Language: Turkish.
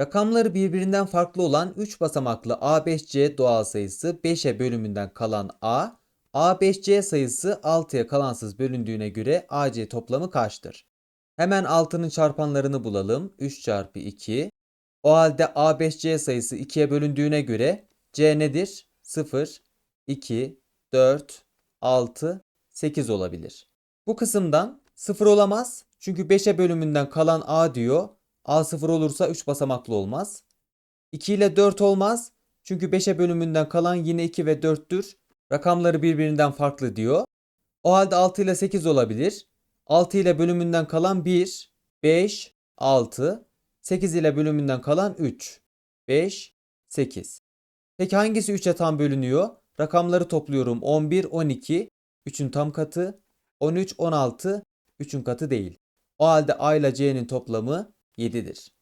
Rakamları birbirinden farklı olan 3 basamaklı A5C doğal sayısı 5'e bölümünden kalan A, A5C sayısı 6'ya kalansız bölündüğüne göre AC toplamı kaçtır? Hemen 6'nın çarpanlarını bulalım. 3 çarpı 2. O halde A5C sayısı 2'ye bölündüğüne göre C nedir? 0, 2, 4, 6, 8 olabilir. Bu kısımdan 0 olamaz. Çünkü 5'e bölümünden kalan A diyor. A 0 olursa 3 basamaklı olmaz. 2 ile 4 olmaz. Çünkü 5'e bölümünden kalan yine 2 ve 4'tür. Rakamları birbirinden farklı diyor. O halde 6 ile 8 olabilir. 6 ile bölümünden kalan 1, 5, 6, 8 ile bölümünden kalan 3, 5, 8. Peki hangisi 3'e tam bölünüyor? Rakamları topluyorum. 11, 12, 3'ün tam katı. 13, 16, 3'ün katı değil. O halde A ile C'nin toplamı 7'dir.